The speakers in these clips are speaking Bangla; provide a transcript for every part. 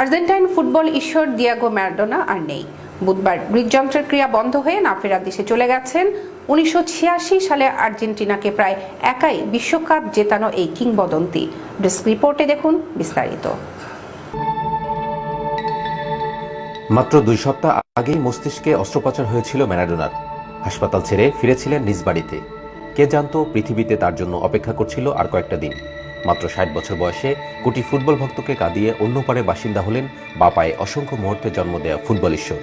আর্জেন্টাইন ফুটবল ঈশ্বর দিয়াগো ম্যারাডোনা আর নেই। বুধবার হৃদযন্ত্রের ক্রিয়া বন্ধ হয়ে না ফেরার দেশে চলে গেছেন উনিশশো ছিয়াশি সালে আর্জেন্টিনাকে প্রায় একাই বিশ্বকাপ জেতানো এই কিংবদন্তি। ডেস্ক রিপোর্টে দেখুন বিস্তারিত। মাত্র দুই সপ্তাহ আগেই মস্তিষ্কে অস্ত্রোপচার হয়েছিল ম্যারাডোনার। হাসপাতাল ছেড়ে ফিরেছিলেন নিজ বাড়িতে। কে জানতো পৃথিবীতে তার জন্য অপেক্ষা করছিল আর কয়েকটা দিন। মাত্র ষাট বছর বয়সে কোটি ফুটবল ভক্তকে কাঁদিয়ে অন্য পারে বাসিন্দা হলেন বা পায়ে অসংখ্য মুহূর্তে জন্ম দেয়া ফুটবল ঈশ্বর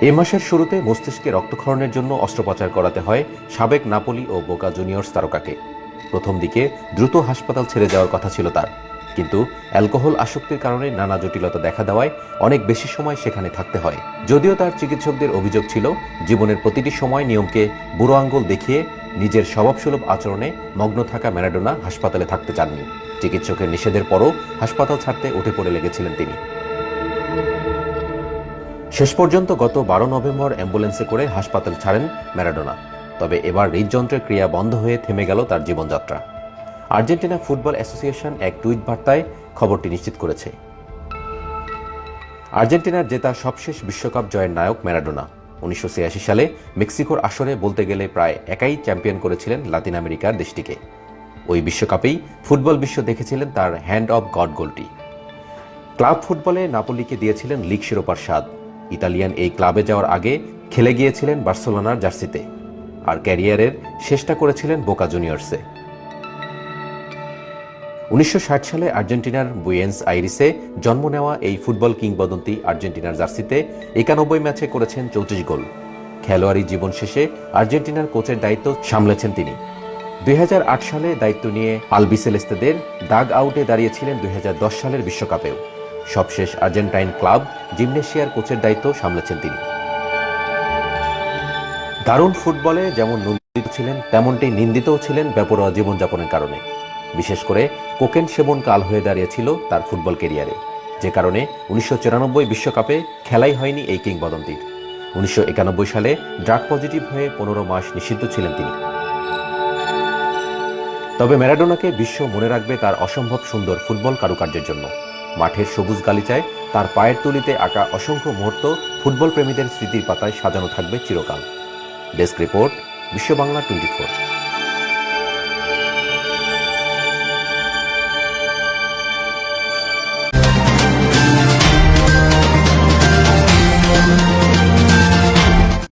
এ মাসের শুরুতে মস্তিষ্কে রক্তক্ষরণের জন্য অস্ত্রোপচার করাতে হয় সাবেক নাপোলি ও বোকা জুনিয়র্স তারকাকে। প্রথম দিকে দ্রুত হাসপাতাল ছেড়ে যাওয়ার কথা ছিল তার। কিন্তু অ্যালকোহল আসক্তির কারণে নানা জটিলতা দেখা দেওয়ায় অনেক বেশি সময় সেখানে থাকতে হয়। যদিও তার চিকিৎসকদের অভিযোগ ছিল, জীবনের প্রতিটি সময় নিয়মকে বুড়ো আঙ্গুল দেখিয়ে নিজের স্বভাবসুলভ আচরণে মগ্ন থাকা ম্যারাডোনা হাসপাতালে থাকতে চাননি। চিকিৎসকের নিষেধের পরও হাসপাতাল ছাড়তে উঠে পড়ে লেগেছিলেন তিনি। শেষ পর্যন্ত গত বারো নভেম্বর অ্যাম্বুলেন্সে করে হাসপাতাল ছাড়েন ম্যারাডোনা। তবে এবার হৃদযন্ত্রের ক্রিয়া বন্ধ হয়ে থেমে গেল তার জীবনযাত্রা। আর্জেন্টিনা ফুটবল অ্যাসোসিয়েশন এক টুইট বার্তায় খবরটি নিশ্চিত করেছে। আর্জেন্টিনার জেতা সবশেষ বিশ্বকাপ জয়ের নায়ক ম্যারাডোনা। উনিশশো ছিয়াশি সালে মেক্সিকোর আসরে বলতে গেলে প্রায় একাই চ্যাম্পিয়ন করেছিলেন লাতিন আমেরিকার দেশটিকে। ওই বিশ্বকাপেই ফুটবল বিশ্ব দেখেছিলেন তার হ্যান্ড অব গড গোলটি। ক্লাব ফুটবলে নাপোলিকে দিয়েছিলেন লিগ শিরোপার স্বাদ। ইতালিয়ান এই ক্লাবে যাওয়ার আগে খেলে গিয়েছিলেন বার্সেলোনার জার্সিতে। আর ক্যারিয়ারের শেষটা করেছিলেন বোকা জুনিয়র্সে। উনিশশো ষাট সালে আর্জেন্টিনার বুয়েন্স আইরিসে জন্ম নেওয়া এই ফুটবল কিংবদন্তি আর্জেন্টিনার জার্সিতে একানব্বই ম্যাচে করেছেন চৌত্রিশ গোল। খেলোয়াড়ি জীবন শেষে আর্জেন্টিনার কোচের দায়িত্ব সামলেছেন তিনি। দুই হাজার আট সালে দায়িত্ব নিয়ে আলবিসেলেস্তেদের দাগ আউটে দাঁড়িয়েছিলেন দুই হাজার দশ সালের বিশ্বকাপেও। সবশেষ আর্জেন্টাইন ক্লাব জিমনেশিয়ার কোচের দায়িত্ব সামলেছেন তিনি। দারুণ ফুটবলে যেমন নন্দিত ছিলেন, তেমনটি নিন্দিতও ছিলেন বেপরোয়া জীবনযাপনের কারণে। বিশেষ করে কোকেন সেবন কাল হয়ে দাঁড়িয়েছিল তার ফুটবল কেরিয়ারে, যে কারণে উনিশশো বিশ্বকাপে খেলাই হয়নি এই কিংবদন্তির। উনিশশো একানব্বই সালে ড্রাগ পজিটিভ হয়ে পনেরো মাস নিষিদ্ধ ছিলেন তিনি। তবে ম্যারাডোনাকে বিশ্ব মনে রাখবে তার অসম্ভব সুন্দর ফুটবল কারুকার্যের জন্য। মাঠের সবুজ গালিচায় তার পায়ের তুলিতে আঁকা অসংখ্য মুহূর্ত ফুটবল প্রেমীদের স্মৃতির পাতায় সাজানো থাকবে চিরকাল। ডেস্ক রিপোর্ট বিশ্ব বাংলা টোয়েন্টি